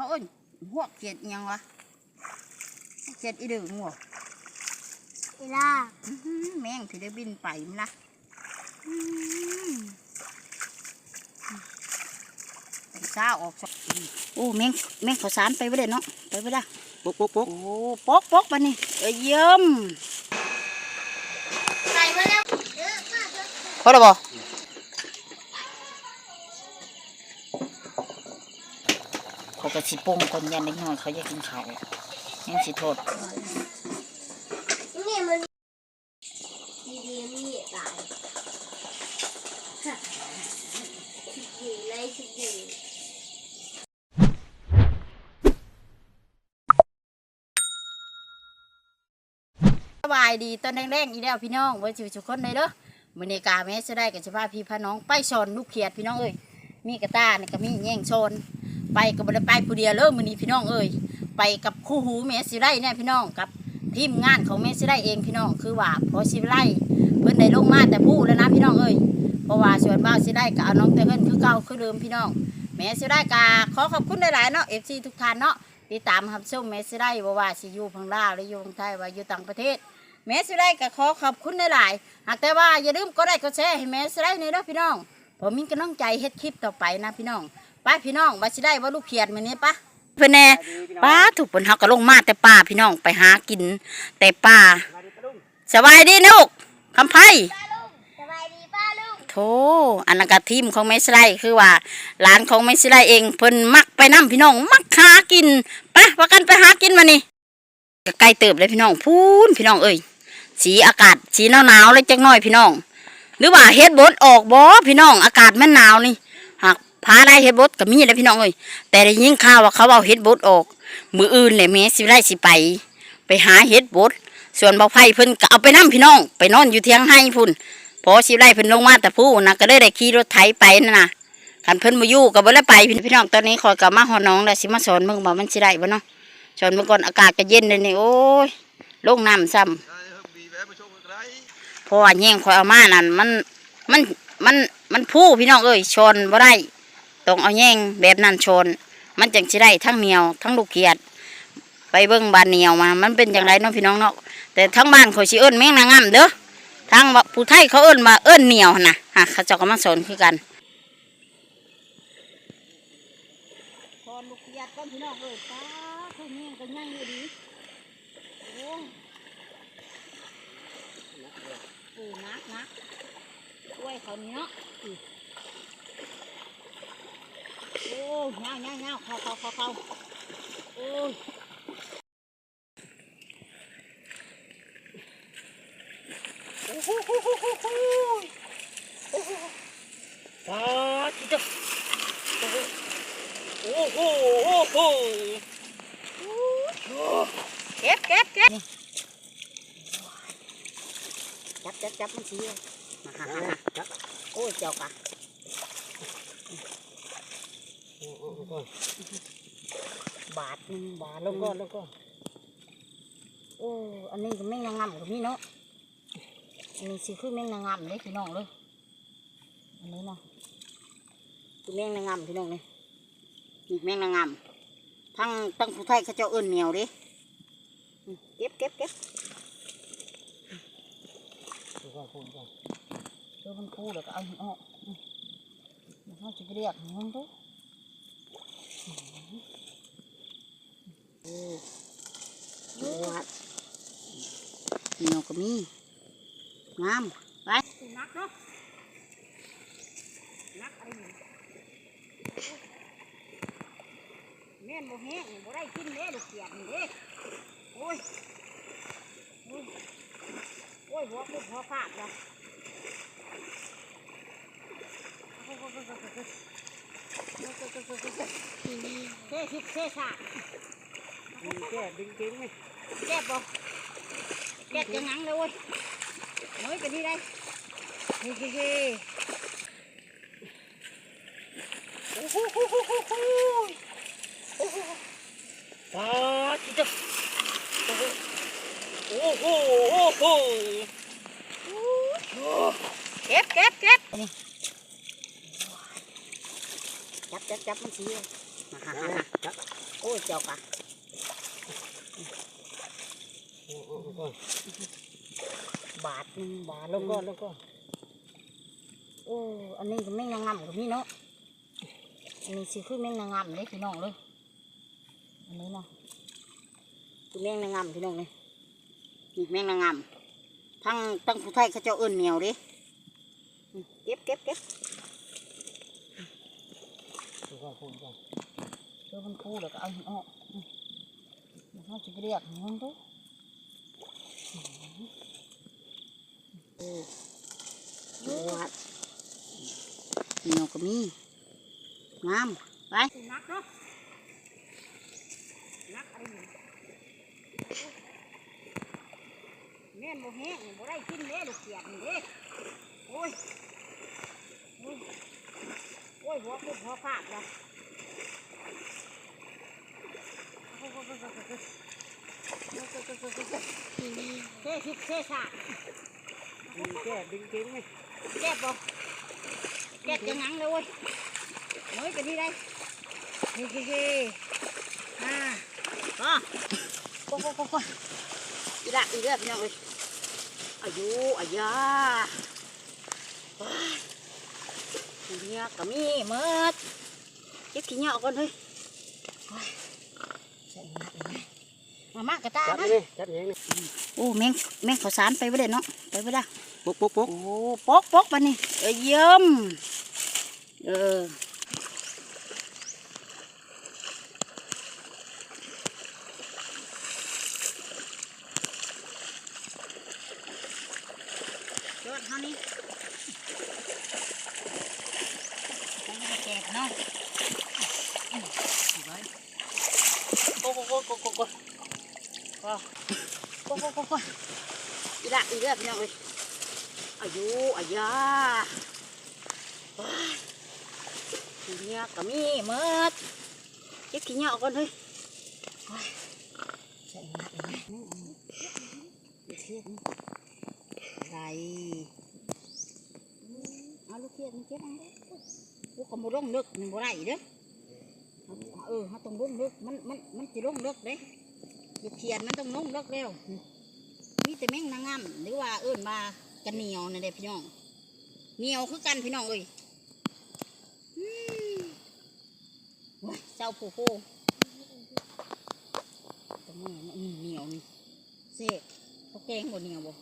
เขาเอ้นพวกเกลียดอิหยังวะพวกเกลียดอีเดืองวะเวลาอื้อหือแมงที่ได้บินไปมั้ยล่ะอื้อไปซ่าออกสองโอ้แมงแมงข้าวสารไปไม่ได้เนาะไปไม่ได้ปุ๊กปุ๊กปุ๊กโอ้ปกปกปะนี่เอ้ยเยี่ยมใส่มาแล้วเออมาเถอะพอแล้วบ่เขาก็สิปรุงคนยันนิดหน่อยเขาจะกินข้าวยังสิโทษนี่มันดีดีมีตายฮะดีไรสิดีสบายดีตอนแดงๆอีแล้วพี่น้องไว้ชิวทุกคนเลยเด้อมือนกาแม่จะได้กับสิพาพี่พาน้องไปสอนลูกเขียดพี่น้องเอ้ยมีกระตาเนี่ยก็มีแย่งโซน ไปก็บ่ได้ไปผู้เดียวเลยมื้อนี้พี่น้องเอ้ยไปกับคู่หูแม่สิได้เนี่ยพี่น้องกับทีมงานของแม่สิได้เองพี่น้องคือว่าพอสิไล่เพิ่นได้ลงมาแต่ผู้แล้วนะพี่น้องเอ้ยเพราะว่าส่วนบ้าวสิได้ก็เอาน้องเต้เฮิรนคือเก่าคือเดิมพี่น้องแม่สิได้กาขอขอบคุณหลายๆเนาะ FC ทุกท่านเนาะติดตามรับชมแม่สิได้บ่ว่าสิอยู่พังลาวหรืออยู่พังไทยว่าอยู่ต่างประเทศแม่สิได้ก็ขอขอบคุณหลายๆหากแต่ว่าอย่าลืมกดไลค์กดแชร์ให้แม่สิได้ในเด้อพี่น้องผมมีกำลังใจเฮ็ดคลิปต่อไปนะพี่น้อง ป้าพี่น้องว่าสิได้ว่าลูกเขียดมื้อนี้ปะเพิ่นแน่ป้าถูกเพิ่นเฮาก็ลงมาแต่ป่าพี่น้องไปหากิน แต่ป่าสบายดีลูกคำไพ่ป้าลุงสบายดีป้าลุงโธ่อันนั้นก็ทีมของแม่สิได้คือว่าหลานของแม่สิได้เองเพิ่นมักไปนํพี่น้องมักหากินไปว่ากันไปหากินมานี่ก็ใกล้เติบเลยพี่น้องพูนพี่น้องเอ้ยสีอากาศสีหนาวหนาวๆเลยจักหน่อยพี่น้อง หรือว่าเฮ็ดบดออกบ่พี่น้องอากาศมันหนาวนี่หาก พาได้เฮ็ดบดก็มีเลยพี่น้องเอ้ยแต่ได้ยินข่าวว่าเขาเอาเฮ็ดบดออกมืออื่นเลยแม่สิได้สิไป ไปหาเฮ็ดบดส่วนบ่ไผ่เพิ่นก็เอาไปนํพี่น้อง ไปนอนอยู่เทียงให้พุ่นพอสิได้เพิ่นลงมาแต่ผู้นะก็เลยได้ขี่รถไถไปนั่นน่ะคันเพิ่นบ่อยู่ก็บ่ได้ไปพี่พี่น้องตอนนี้ขอยก็มาฮอน้องแล้วสิมาสอนเบิ่งว่ามันสิได้บ่เนาะสอนเบิ่งก่อนอากาศก็เย็นเลยนี่โอ้ยลงน้ำซ้ำพราะว่าแย่งคอยเอามานั่นมันมันมันมันผู้พี่น้องเอ้ยชนบ่ได้ ต้องเอาแย่งแบบนั้นชน มันจังสิได้ทั้งเหนียวทั้งลูกเกียด ไปเบิ่งบานเหนียวมา มันเป็นอย่างไรเนาะพี่น้องเนาะแต่ทั้งบ้านเขาสิเอิ้นแมงนางงามเด้อทางว่าผู้ไทยเขาเอิ้นว่าเอิ้นเหนียวนะฮะเขาจ้าก็มาสอนคือกันชนลูกเกียดก้อนพี่น้องเอ้ยป้าเขาแย่งกันยังอยู่ดีโอ้ยโอ้นักนักกล้วยเขานี้เนาะอืม โอ้เงาเงาเงาเขาเขาเขาเขาโอ้ยโอ้โหโหโหโหโหโอ้โหปาจิตะโอ้โหโอ้โหโอ้โหเก็บเก็บเก็บจับจับจับมันสีเลยจับโอ้ยเจ้ากะ โอ้โอ้โอ้บาทหนึงบาทแล้วก็แล้วก็ โอ้ อันนี้ก็แม่งนางงามกับนี่เนาะ อันนี้สิคือแม่งนางงามเลยพี่น้องเลย อันนี้เนาะคือแม่งนางงามพี่น้องเลยนี่แม่งนางงามทั้งตั้งผู้ไทยเขาเจ้าเอิ้นเหนียวเดิเก็บเก็บเก็บดูก่อนพูดก่อนเดี๋ยวมันคู่แล้วก็เอาหินออกอืมมันเขาจะไปเรียกมันดู โอ้โหวัดเหนียวก็มีงามไปนักเนาะนักอะไรนี่แม่นบ่แห้งนี่บ่ได้กินเด้ลูกเกียดนี่เด้โอ้ยโอ้ยโอ้ยหัวพุดหัวขาดเลยเท่ทิพเท่ชามี แก้ดึงเก่งไหมแก้บ่แก้จังงังเลยเว้ยน้อยไปที่ได้เฮ้เฮ้เฮ้โอ้โหโอ้โหโอ้โหโอ้โหปาจิตะโอ้โหโอ้โหโอ้โหเก็บเก็บเก็บจับจับจับมันสีเลยจับโอ้ยเจ้ากะเอาเอาเอาก่อนบาทหนึ่งบาทลงก่อนลงก่อนโอ้ อันนี้ก็แม่งนางงามกับพี่เนาะ อันนี้สิคือแม่งนางงามเลยพี่น้องเลย อันนี้เนาะคือแม่งนางงามพี่น้องเลยนี่แม่งนางงามทั้งทั้งผู้ไทยเขาเจ้าเอิ้นเหนียวเดิเก็บเก็บเก็บลงก่อนพูดก่อนเจอมันคู่แล้วก็เอาหินออกอืมมันเขาจะไปเรียกมันดูเออดู วัดเหนียวก็มีงามไปนักเนาะนักอะไรนี่แม่นบ่แห้งบ่ได้กินเด้ลูกเกียดนี่เด้โอ้ยโอ้ยโอ้ยหัวพุดหัวขาดแล้วเท่ชิดเท่ชามี แก้ดึงเก่งไหมแก้บบ่แก้จะหนังเลยเว้ยเฮ้ยจะดีได้เฮ้เฮ้อ่าก็ก็ก็ก็ก็อีละอีเลือดพี่น้องเอ้ยอายุอายาว้ายขี้เหนี้ยก็มีหมดเก็บขี้เหนี้ยออกก่อนเฮ้ยว้ายใส่หนักเลยนะมามากระตาจับนะนี่จับอย่างนี้โอ้แมงแมงข้าวสารไปไ่ได้เนาะไปไ่ได้ปุ๊กปุ๊กปุ๊กโอ้ปกปกมานี่เออเยี่ยมเออจอดเท่านี้ไปไม่ได้แจกเนาะอืมเอาไว้โกโกโกโกโกโกว้าวโกโกโกโกอีละอีเลือดพี่น้องเอ้ย อายุอายาว้ายขี้เหนี้ยก็มีหมดเก่อนเฮ้ยว้ายใส่หนักเลยนะเดี๋ยวเครียดนี่ไรเอาลูกเครียดมันเก็บเอาลูกก็มาลงเลิกมันบ่ได้เด้อเอาเออเขาต้องลงเลิกมันมันมันจะลงเลิกเด้ลูกเขียนมันต้องลงเลิกแล้วมีแต่แม่งนางงามหรือว่าเอิ้นมากันเหนียวนเด็พี่น้องเหนียวคือกันพี่น้องเอ้ยเจ้าผู้โคตรง นี้มันเหนียวนี่เสกเขาแกงบนเหนียวบ่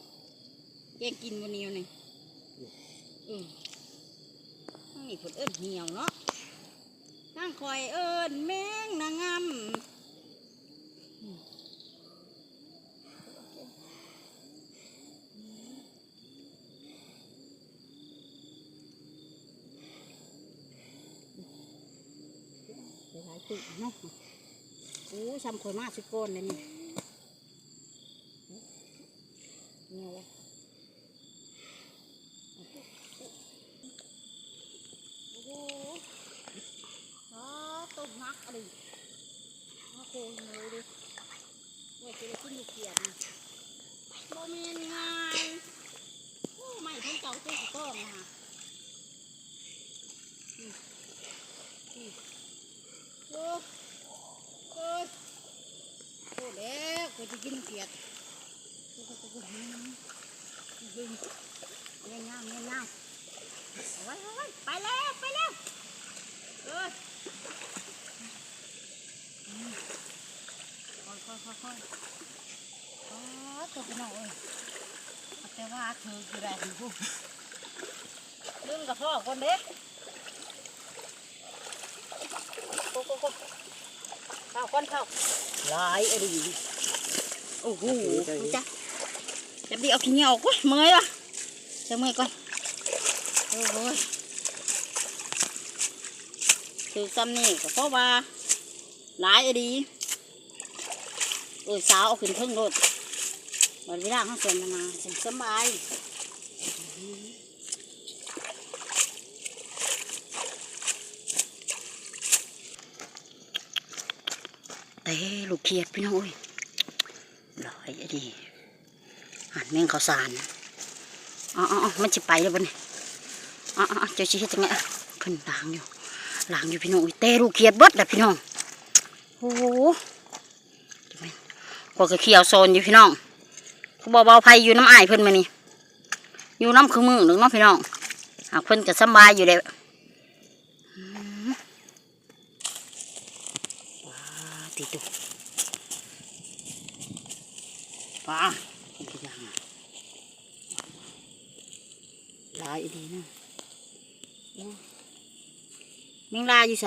แกงกินบนเหนียวนี่อืมทั้งนี้ผลเอิ้นเหนียวเนาะทั้งคอยเอิ้นแมงนางงามอืมหลายๆตุ่เนาะโอ้ซ้ำข่อยมากสิโกนเลยนี่เนี่ยวะโอ้โหอ๋อต้มนักอะไรมาโคงเลยดิว่าจะได้กินลูกเกียนบ่แม่นง่ายโอ้ไม่ทั้งเก่าตัวสิต้องนะฮะโอ้ โอ้ยโอ้แล้วกูจะกินเกียดโอ้โหโอ้โหดึงเงี้ยเงี้ยเงี้ยเงี้ยเอาไว้เอาไว้ไปแล้วไปแล้วเอออืมค่อยค่อยค่อยค่อยอ๋อตัวพี่น้องเอ้ยแต่ว่าเธอคืออะไรกูลืมกับพ่อคนเด็กโอ้โห ข้าก้อนเข้าหลายเอะไรโอ้โหจ้ะจะดีเอาขี้เหนียวออกเว้ยเมื่อยวะจะเมื่อยก่อนโอ้โหถือซ้ำนี่ก็เพราะว่าหลายเอะไรเออสาวเอาขึ้นเพิ่งรถวันเวลาเขาเสร็จมาสบาย ลูกเขียดพี่น้องเอ้ยลอยอะดีหันแมงข้าวสารอ๋ออ๋อมันจะไปแล้วบนนี่อ๋ออ๋อเจ้าชี้จังไงขึ้นล้างอยู่ล้างอยู่พี่น้องเอ้ยเต้ลูกเขียดเบิดแหละพี่น้องโอ้โหพวกก็เขียวโซนอยู่พี่น้องเขาบอกเบาไฟอยู่น้ำอายเพิ่นมานี่อยู่น้ำคือมือหนึ่งเนาะพี่น้องหากเพิ่นก็สบายอยู่เลยติดตุว้าเป็นกี่อย่างอะหลายอีดีนะโอ้แมงลาอยู่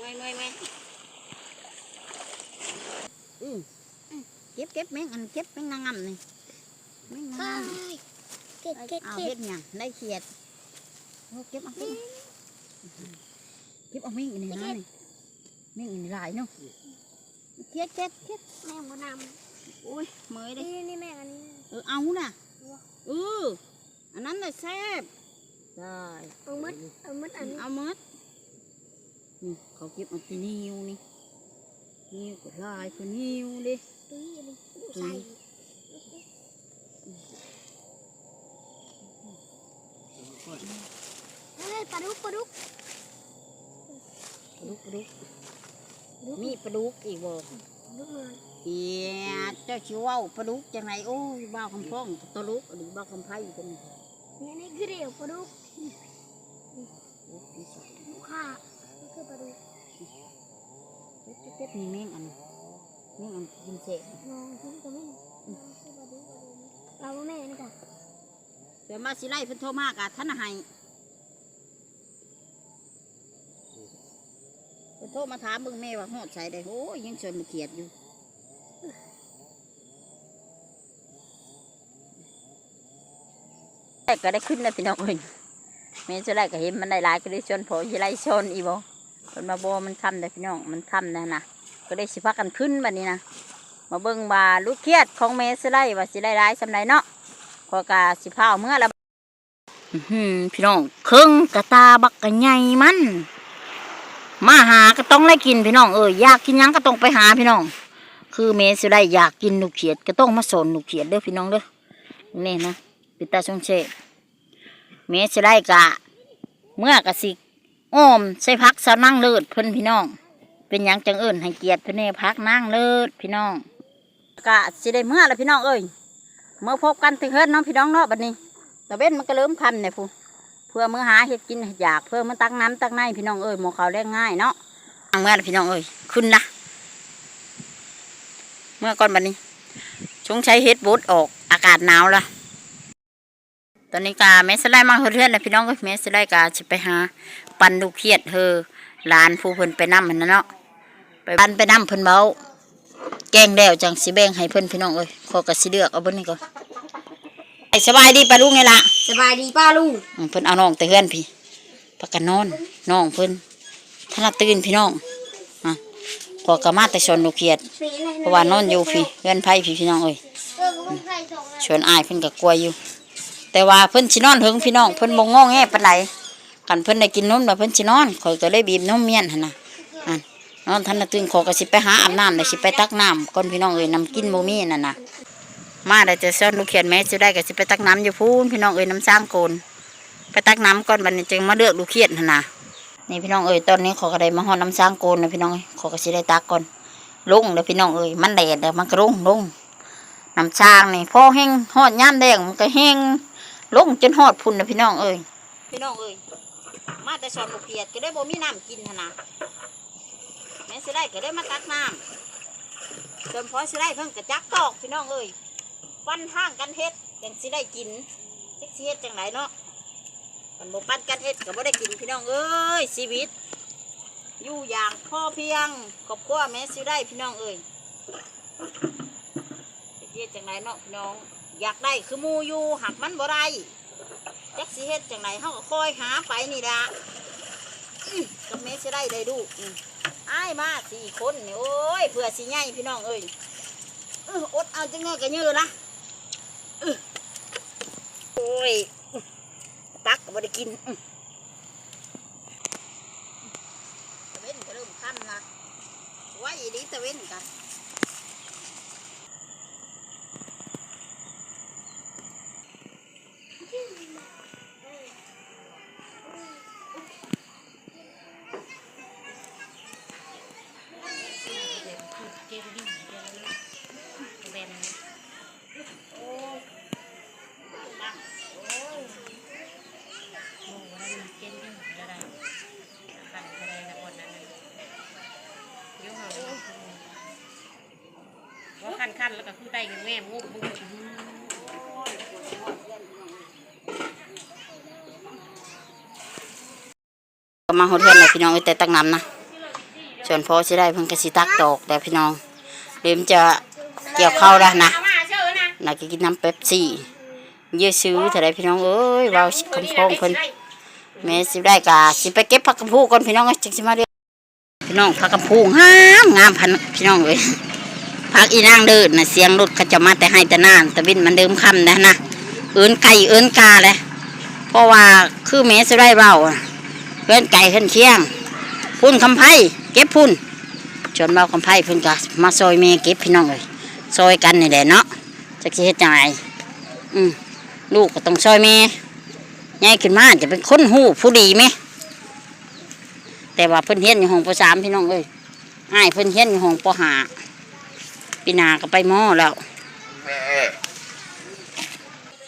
ไสอยู่นี่เลยเนาะแมงลาตุกตึงมาเด้อเอาละเออเอาตึกเมยเมยเมยเมยโอ้ยมาลัดลัดลัดเมยเมยเมยอืมอืมเก็บเก็บแมงอันเก็บแมงนางงำนี่แมงนางงำเก็บเก็บเอาเก็เฮ็บดหยังได้เขียดโอ้เก็บเอาเก็บเอาเก็บเอาแม่งอันนี้นะนี่แม่งอันนี้หลายเนาะเขียดเขียดเขียดแม่งมานโอ้ยเมยำได้นี่นี่แม่งอันนี้เออเอาน่ะเอออันนั้นน่ะแซ่บได้เอามัดเอามัดอันนี้เอาหมด นี่เขาเก็บเอาที่นิ้วนี่นิ้วก็ลายคือนิ้วดิตุ้ยอันนี้ใส่เฮ้ยปลาดุกปลาดุกปลาดุกปลาดุกมีปลาดุกอีกบ่ปลาดุกมันเอียเจ้าชิเว้าปลาดุกจังไรโอ้ยบ้าวคำพ้องตะลุกอันนี้บ้าวคำไพ่อยู่คนนี้นี่นี่คือเดี่ยวปลาดุกโอ้พี่สาวลูกค้านี่ คือปลาดุกเจ็บเจ็บนี่แม่งอันนี้แม่งอันกินเสะน้องคุณก็ไม่คือปลาดุกปลาดุกเราว่แม่นี่จ้ะเดี๋ยวมาสิไล่เพิ่นโทรมากะท่านให้เพิ่นโทรมาถามเบิ่งแม่ว่าฮอดใส่ได้โอ้ยยังชวนมาเขียดอยู่แต่ก็ได้ขึ้นแล้วพี่น้องเอ้ยแม่จะไล่ก็เห็นมันได้หลายก็ได้ชวนพอสิไล่ชนอีบ่ เพิ่นมาบ่มันทำได้พี่น้องมันทำนะนะก็ได้สิพากันขึ้นแบัดนี้นะมาเบิ่งว่าลูกเครียดของแม่สิไล่ว่าสิได้ายสำใดเนาะพอกาสิพาเอาเมื่อแล้วอือหือพี่น้องเครื่องกระตาบักกระใหญ่มัน มาหาก็ต้องได้กินพี่น้องเอออยากกินยังก็ต้องไปหาพี่น้อง คือเมสได้อยากกินหนูกเขียดก็ต้องมาสอนหนูกเขียดเด้อพี่น้องเด้อนี่นะปิตาชงเชเมสได้กะ เมื่อกะสิ อ้อมใส่พักสะนั่งเลิศเพิ่นพี่น้อง เป็นยังจังเอิญให้เกียรติเพิ่นเน่พักนั่งเลิศพี่น้องกะสิได้เมื่อแล้วพี่น้องเอ้ยเมื่อพบกันถึงเฮือนเน้องพี่น้องเนาะบัดนี้ตะเว้นมันก็เริ่มคำเนี่ยพูเพื่อมื่อหาเห็ดกินอยากเพื่อมันตักน้ำตักในพี่น้องเอ้ยหมอเขาวแรงง่ายเนาะอังเมื่อละพี่น้องเอ้ยขึ้นนะเมื่อก่อนบัดนี้ชงใช้เฮ็ดบูดออกอากาศหนาวละตอนนี้กาเมสไลมาเฮือนนะพี่น้องเอ้ยเมสไลกาจะไปหา ปันลูกเครียดเฮอหลานผู้เพิ่นไปนำมันนะเนาะไปปันไปนำเพิ่นเบาแกงแล้วจังสิแบ่งให้เพิ่นพี่น้องเอ้ยขอกะสิเลือกเอาเบิ่งนี่ก่อนไอ้สบายดีปะลุงไงล่ะสบายดีป้าลุงอืมเพิ่นเอาน้องแต่เฮือนพี่พักกันนอนน้องเพิ่นถนัดตื่นพี่น้องอะขอกะมาแต่ชนลูกเกียดเพราะว่านอนอยู่พี่เฮือนไผพี่พี่น้องเอ้ยเออลุงใส่ส่งนะชวนอายเพิ่นก็กลัวอยู่ แต่ว่าเพิ่นสินอนเฮิงพี่น้องเพิ่นบ่งอแงปานใด กันเพิ่นได้กินนมแล้วเพิ่นสินอนข่อยก็เลยบีบนมเมียนหั่นน่ะอะนอนทันน่ะตื่นขอยก็สิไปหาอาบน้ำแล้วสิไปตักน้ำก่อนพี่น้องเอ้ยน้ำกินบ่มีนั่นน่ะมาได้จะซ่อนลูกเขียนแม่จะได้ก็สิไปตักน้ำอยู่พูนพี่น้องเอ้ยน้ำสร้างโกนไปตักน้ำก่อนบัดนี้จึงมาเลือกลูกเขียดหั่นน่ะนี่พี่น้องเอ้ยตอนนี้ขอยก็ได้มาฮอดน้ำสร้างโกนนะพี่น้องขอยก็สิได้ตักก่อนลงเลยพี่น้องเอ้ยมันแดดเดี๋ยวมันก็ลงลงน้ำช้างนี่พอแห้งหอดย่ามแดงมันก็แห้งลงจนหอดพุ่นนะพี่น้องเอ้ยพี่น้องเอ้ย มาแต่สอนลูกเกียดก็ได้บ่มีน้ำกินหั่นนะแม่สิได้ก็ได้มาตักน้ำจนพอสิได้เพิ่งกระจักตอกพี่น้องเอ้ยปั้นห้างกันเฮ็ดจังสิได้กินจักสิเฮ็ดจังไหนเนาะมันบ่ปั้นกันเฮ็ดก็บ่ได้กินพี่น้องเอ้ยชีวิต อยู่อย่างพอเพียงครอบครัวแม่สิได้พี่น้องเอ้ยเฮ็ดจังไดเนาะพี่น้อง อยากได้คือมูอยู่หักมันบ่ได้ จักซิเฮ็ดจังไหนเขาก็คอยหาไปนี่ละก็เมสิได้ได้ดูอ้ายมาสี่คนนี่โอ้ยเผื่อสีใหญ่พี่น้องเอ้ยอดเอาจังเงกันยือละโอ้ยตักก็บ่ได้กินตเว้นก็เริ่มค่ำละไว้ดีตะเว้นกัน อได้แง่งบบุก็มาหดเพื่อนเลยพี่น้องเอ้ยแต่ตักน้ำนะส่วนพอสิได้เพิ่งกสิตักตอกแต่พี่น้องเริ่มจะเกี่ยวเข้าวแล้วนะน่าจะกินน้ำเป๊ปซี่เยอะซื้อเท่าไรพี่น้องเอ้ยเราคำพองเพิ่นแม่สิได้กะสิไปเก็บผักกระพูก่อนพี่น้องเอ้ยจังสิมาเรียกพี่น้องผักกระพูงามงามพันพี่น้องเอ้ย พักอีนางเดินนะเสียงรถเขาจะมาแต่ให้แต่นานแต่วินมันเดิมคำนะนะเอินไก่เอินกาเลยเพราะว่าคือแม่จะได้เบาเอินไก่ขึ้นเคียง พุ่นคำไพ่เก็บพุ่นจนเบาคำไพ่พุ่นก็มาซอยเมเก็บพี่น้องเลยซอยกันนี่แหละเนาะจะคิดเฮ็ดจังไงอืมลูกก็ต้องซอยเมใหญ่ขึ้นมาจะเป็นคนหูผู้ดีไหมแต่ว่าเพิ่นเฮียนอยู่ห้องปสามพี่น้องเอ้ยอ้ายเพิ่นเฮียนอยู่ห้องปห้า ปีนาก็ไปหม้อแล้ว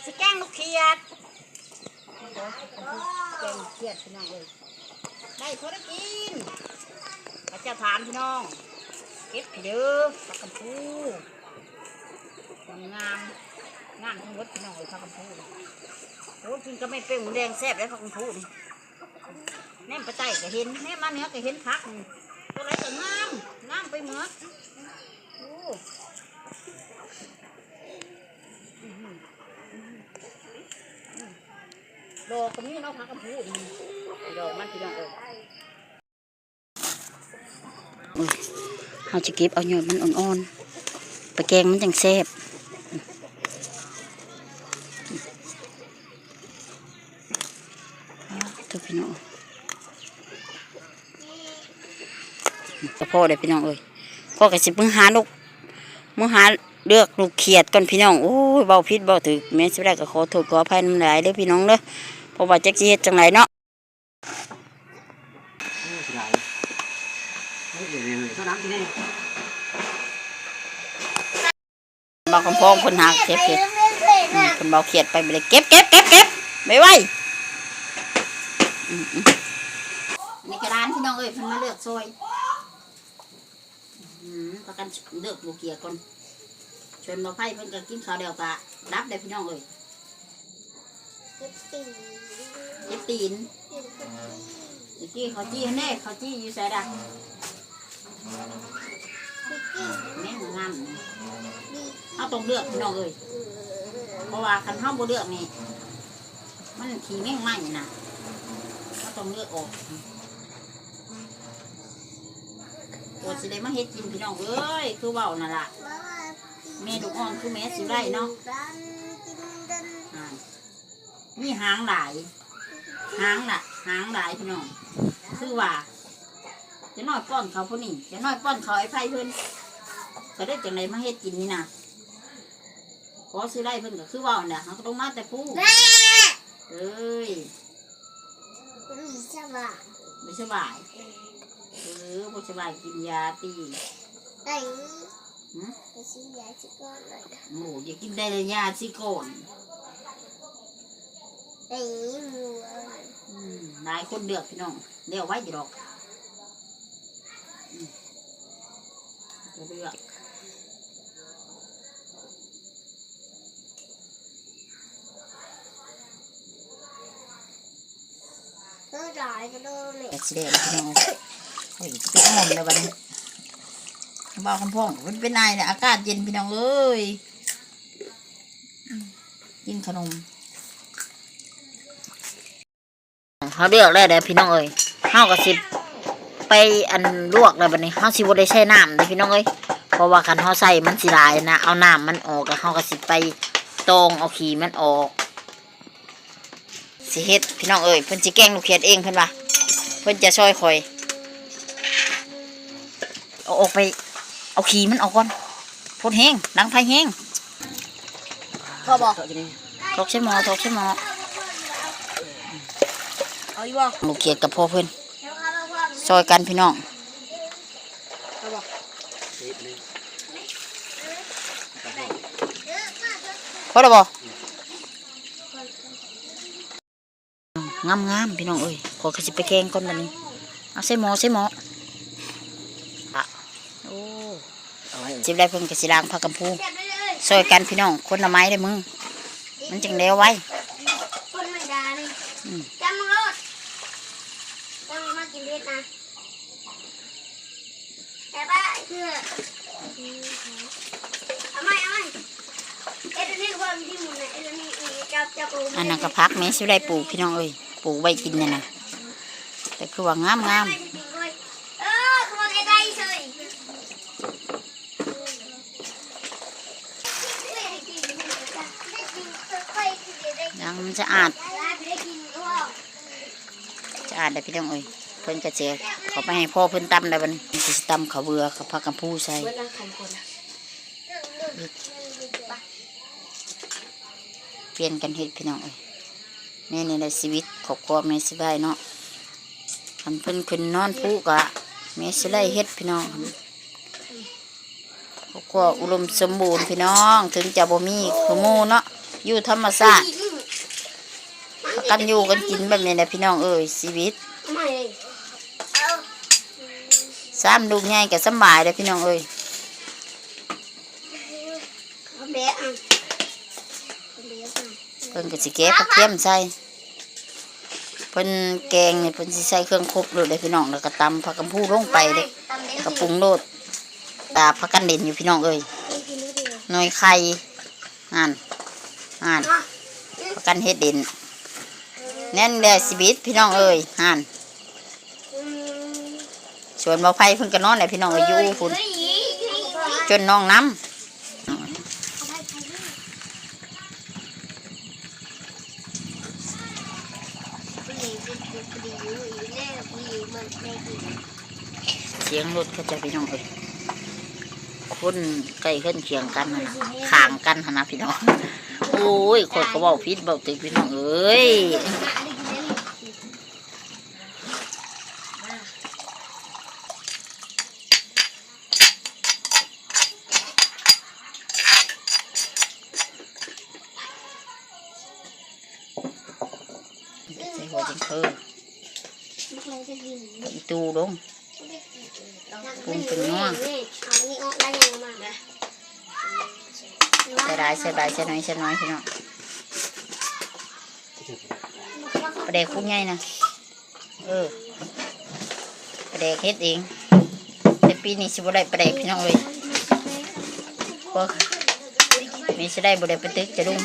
สแกงลูกเขียดแกงเขียดพี่น้องเอ้ยได้พอได้กินพระเจ้าทานพี่น้องเก็บพี่เด้อผักกำพูงามงามทั้งหมดพี่น้องเอ้ยผักกำพูโอ้กินก็ไม่เป็นหมูแดงแซ่บเลยผักกำพูนี่แนมไปใต้ก็เห็นแนมมาเหนือก็เห็นผักนี่ตัวไหนก็งามงามไปหมดโอ้ ดอกก็มีเนาะพักกำพูนี่ดอกมันพี่น้องเอ้ยเราจะเก็บเอาหยอดมันอ่อนๆไปแกงมันจังแซ่บตัวพี่น้องก็พ่อเลยพี่น้องเอ้ยพ่อก็สิมึงหาลูก มหาเลือกลูกเขียดก่อนพี่น้องโอ้ยเบาพิษเบาถือแม่สิได้ก็ขอโทษขออภัยน้ำลายเด้อพี่น้องเด้อเพราะว่าแจักสิเฮ็ดจังไรเนาะโอ้ยได้เบาคำพองคนหาเก็บเก็บคนเบาเขียดไปไปเลยเก็บเก็บเก็บเก็บไม่ไหวอืมอืมนี่กระดานพี่น้องเอ้ยเพิ่นมาเลือกซอย ประกันเลือกลูกเขียก่อนชวนมาไพ่เพิ่นก็กินข้าวเดียวกะรับได้พี่น้องเอ้ยเก็บตีเจ็บตีนตะกี้เขาจี้แน่เขาจี้อยู่ใส่ดักแม่งงามเอาตรงเลือกพี่น้องเอ้ยเพราะว่าคันเฮาบ่เลือกนี่มันขี้แม่งไหมนะเอาตรงเลือกออก โอ้สิได้มาเฮ็ดกินพี่น้องเอ้ยคือเว้านั่นล่ะแม่ลูกอ่อนคือแม่สิได้เนาะอ่ามีหางหลายหางน่ะหางหลายพี่น้องคือว่าจะน้อยป้อนเขาผู้นี้จะน้อยป้อนเขาไอ้ไผ่เพิ่นก็ได้จังไรมาเฮ็ดกินนี่นะขอซื้อได้เพิ่นก็คือว่าเนี่ยเขาก็ต้องมาแต่ผู้เอ้ยไม่สบาย เออไม่สบายกินยาตีหมูอย่ากินได้เลยยาสิก่อนอืมหลายคนเดือกพี่น้องเดี๋ยวไว้อยู่ดอกอืมจะเลือกแต่สิเดแล้วพี่น้อง เฮ้ยจะไปอ้อมแล้ววันนี้บ่าวคำพ่องมันเป็นไงเนี่ยอากาศเย็นพี่น้องเอ้ยกินขนมเขาเลือกแล้เด้อพี่น้องเอ้ยเฮาก็สิบไปอันลวกแล้วบัดนี้เฮาสิบ่ได้ใช้น้ำเด้อพี่น้องเอ้ยเพราะว่าคันเฮาใส่มันสิลายนะเอาน้ำมันออกแล้วเฮาก็สิไปตองเอาขี้มันออกสิเฮ็ดพี่น้องเอ้ยเพิ่นสิแกงลูกเขียดเองเพิ่นว่าเพิ่นจะช่วยคอย เอาออกไป เอาขี้มันออกก่อนพดแห้งดังไฟแห้งพอบอกเท่าที่นี่ทกใช่หมอทกใช่หมอเอาอยู่บ่ลูกเขียดกับพ่อเพิ่นช่วยกันพี่น้องเฮ้ยนี่พอแล้วบ่งามงามๆพี่น้องเอ้ยขอกระสิไปแกงก่อนบัดนี้ เอาใส่หมอใส่หมอ อะโอ้เอาไว้สิได้เพิ่นกระสิล้างผักกำพูเก็บไปเลยซอยกันพี่น้องคนละไม้เลยมึง มันจึงเร็วไว้คนไม่ดาเลยอืมจำมึงรถจำมึงมากินเบ็ดนะแต่บ้าเพื่อเอาไม่เอาไม่เอ็ดอันนี้ว่ามันที่หมุนนะเอ็ดอันนี้จับจับโอ้อันนั้นก็พักแม่สิได้ปลูกพี่น้องเอ้ยปลูกไว้กินเนี่ยนะแต่คือว่างามงาม เออคือว่าไอ้ได้เฉย ๆยังมันจะอาดได้กินจะอาดได้พี่น้องเอ้ยเพิ่นกระเจเขาไปให้พ่อเพิ่นตำได้บันสิตำเขาเบือเขาพักกับผู้ใส่เปลี่ยนกันเฮ็ดพี่น้องเอ้ยแม่นี่แหละชีวิตครอบครัวแม่สิได้เนาะคันเพิ่นขึ้นนอนผู้กะแม่สิได้เฮ็ดพี่น้องครอบครัวอุดมสมบูรณ์พี่น้อง ถึงจะบ่มีคือหมู่เนาะอยู่ธรรมชาติ กันอยู่กันกินแบบนี้แหละพี่น้องเอ้ยชีวิตไม่เอาสามลูกใหญ่ก็สบายเลยพี่น้องเอ้ยเพิ่นก็สิเก็บผักเทียมใส่เพิ่นแกงเนี่ยเพิ่นสิใส่เครื่องครบเลยเด้อพี่น้องแล้วก็ตำผักกำพูลงไปเด้อตำเด็กระปุงโลดตาพักกันเด่นอยู่พี่น้องเอ้ยนไม่ดีหน่อยไข่อ่านอ่านพักกันเฮ็ดเด่น แน่นเลยชีวิตพี่น้องเอ้ยอ่านอืมส่วนบ่าวไผ่เพิ่นก็นอนแหละพี่น้องเอ้ยอยู่พุ่นจนน้องน้ำเสียงรถก็จะพี่น้องเอ้ยคนใกล้ขึ้นเคียงกันนั่นน่ะข้างกันหั่นนะพี่น้อง โอ้ยคนก็เว้าผิดเว้าตึกพี่น้องเอ้ยใส่หัวจิงเพิ่มอีตูลงปรุงเป็นนัว ใส่ได้ใส่ได้ใส่น้อยใส่น้อยพี่น้องประเด็กพุ่งใหญ่นะเออประเด็กเฮ็ดเองแต่ปีนี้สิบ่ได้ประเด็กพี่น้องเลยพราะมีสิได้บ่ได้ไปตึกจะลุง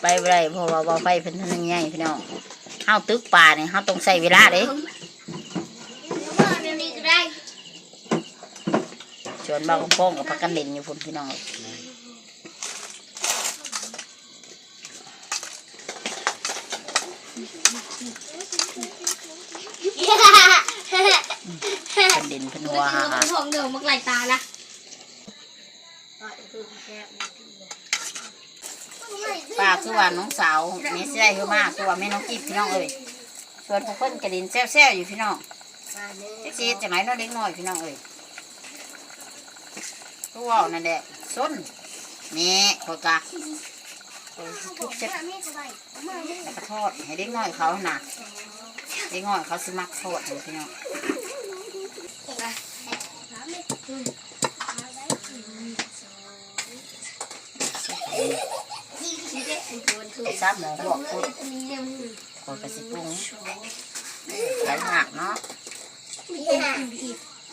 ไปบ่ได้เพราะว่าบ่ไฟเพิ่นท่านั้นใหญ่พี่น้องเฮาตึกป่านี่เฮาต้องใช้เวลาเด้ส่ วนบางพงกับพักกันเล่นอยู่พุ่นพี่น้องเพิ่นเด่นเพิ่นหัวหาหาของเดิมมักไหลตานะป้าคือว่าน้องสาวแม่สิได้คือมากคือว่าแม่น้องกิ๊บพี่น้องเอ้ยส่วนพวกเพิ่นกระดินแซ่วๆอยู่พี่น้องจักสิเฮ็ดจังไหนเนาะเด็กน้อยพี่น้องเอ้ย คือเว่านั่นแหละส้นแม่ขอยกะข้อทุบเสร็จแล้วก็ทอดให้เด็กน้อยเขาน่ะเด็กน้อยเขาสิมักทอดให้พี่น้องซับหมูบวกพุดข้อยก็สิปรุงหลายหนักเนาะ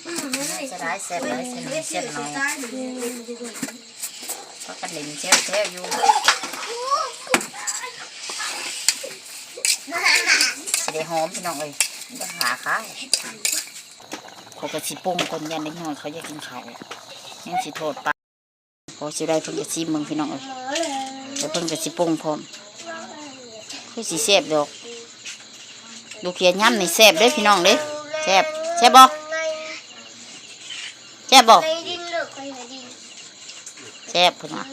จะได้แซ่บได้แซ่บหน่อยแซ่บหน่อยเพราะกระดิ่งเซลเซลอยู่สิได้หอมพี่น้องเอ้ยจะหาค่ะเขาก็สิปรุงคนยันเล็กน้อยเขาอยากกินข้าวยังสิโทษปลาเขาสิได้เพิ่นก็สิมึงพี่น้องเอ้ยแต่เพิ่นก็สิปรุงพร้อมคือสิแซ่บดอกลูกเขียนย่ำในี่แซ่บเด้พี่น้องเด้อแซ่บแซ่บบ่แซ่บบ่ในดินเลือกไปในดินแซ่บพิ่นว่า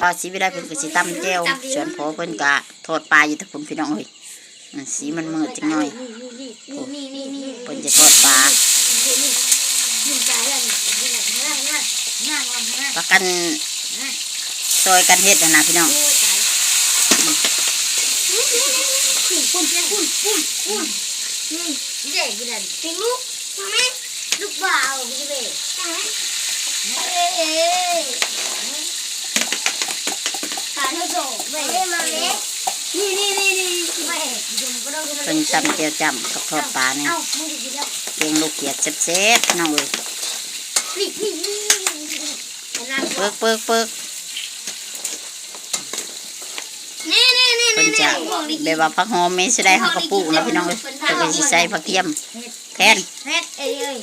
ปลาสีวิไลเพิ่นก็สิตำแก้วส่วนพอเพิ่นก็ทอดปลาอยู่แตะพุ่นพี่น้องเอ้ยสีมันมืดจังหน่อยเพิ่นจะทอดปลาประกันซอยกันเฮ็ดนะพี่น้องอ ปุ่นปุ่นปุ่นปุ่นปุ่นนี่เด็กกินอะไรปิงลูกมาไหมลูกบ่าวกินไปจังไหมเฮ้ยขาเท่าโซ่ไปมาเล็กนี่นี่นี่นี่ไม่ยมก็ต้องเพิ่นจำเจียวจำกับทอดปลาเนี่ยเกียงลูกเกียดเซ็บๆน้องเอ้ยเปิกเปิกเปิก นี่นี่นี่ เพิ่นจะ แบบว่าผักหอมเมสได้เฮากระปุกแล้วพี่น้องเอ้ยเพิ่นก็สิใส่ผักเทียมแทนเผ็ดเอ้ยเอ้ย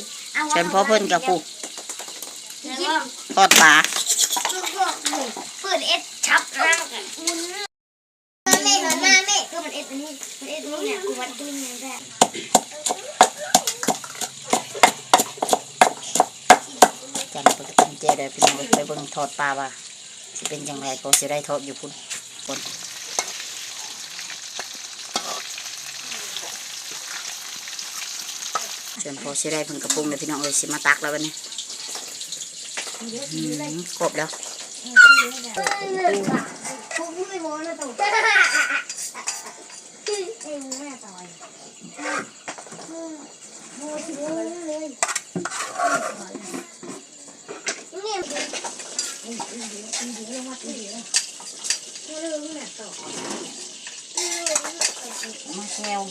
เชิญพ่อเพิ่นกระปุกแล้วก็ทอดปลาเปิดเอสชับร่างกันคุณแม่หน่อยหน้าแม่ก็มันเอสอันนี้มันเอสอันนี้เนี่ยกูวัดดิ้นเลยแหละจันเปิกเป็นเจเด้อพี่น้องเอ้ยไปเบิ่งทอดปลาว่าสิเป็นจังไดก็สิได้ทอดอยู่พุ่นคน เชิญพ่อสิได้เพิ่นกระปุกเด้อพี่น้องเอ้ยสิมาตักแล้วบัดนี้อืมครบแล้วกูไม่โม้แล้วตัวไอ้แม่ต่อยโม้ที่โม้เลยเนี่ยดีดีลงมาดีเลยเรื่องแม่ต่อมาแก้ว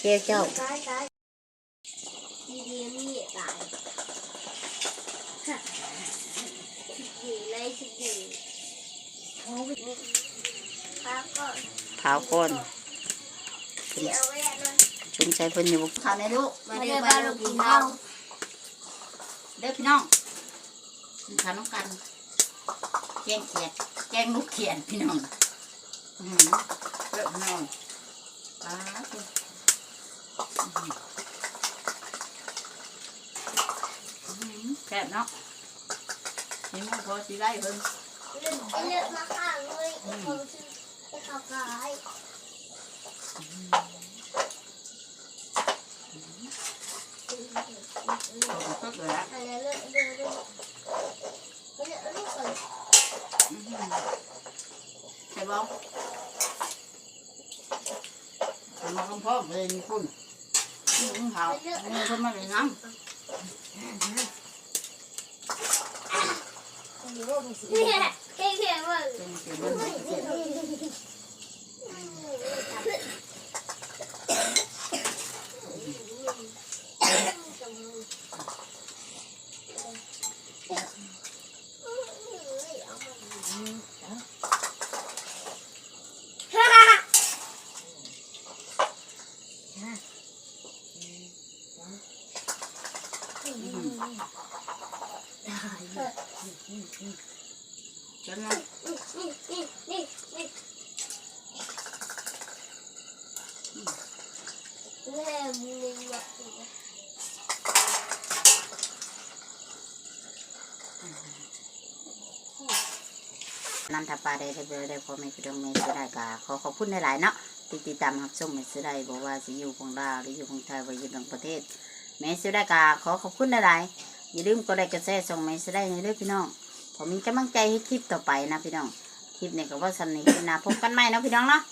แก้วเจ้า ตายตายดีดีมีตายดีเลยสิดีโอ้ยป้าก็ เท้าก้นเดี๋ยวไว้นะชุมใจเพิ่นอยู่บ่ข้าวในลูกมาเดี๋ยวป้าลูกกินข้าวเด้อพี่น้องกินข้าวน้องกันแกงเขียดแกงลูกเขียดพี่น้องอื้อหือเด้อพี่น้องปลาตัวอื้อหืออื้อหือแซ่บเนาะนี่มันพอสิได้เพิ่นเลือกเลือกมาข้างเลย ไอ้คนที่ไอ้ข้าวกายก็เกิดแล้วอันนี้เลือกเลือกเลือกเลือกเลือกก่อนอื้อหือใช่บ่ทำมาคำพ่อเลยมีคุณนี่มึงเขานี่เพิ่นมาเลยน้ำนี่ยเก่ง เก่งมาก เป็นเสียงเบิ่งเสียง จนนั้น นี่นี่นี่นี่แม่มึงอยาก นับปลาได้ได้ได้พอไม่พี่น้องไม่สิได้กาขอขอบคุณหลายๆเนาะติดติดตามรับชมไม่สิได้บอกว่าสิอยู่ของลาวหรืออยู่ของไทยว่าอยู่ต่างประเทศเม่สิได้กาขอขอบคุณหลายๆอย่าลืมกดไลค์กดแชร์ส่งเม่สิได้ในเรื่องพี่น้องผมมีกำลังใจให้คลิปต่อไปนะพี่น้องคลิปเนี่ยก็ว่าสำนีนะพบกันใหม่เนาะพี่น้องเนาะ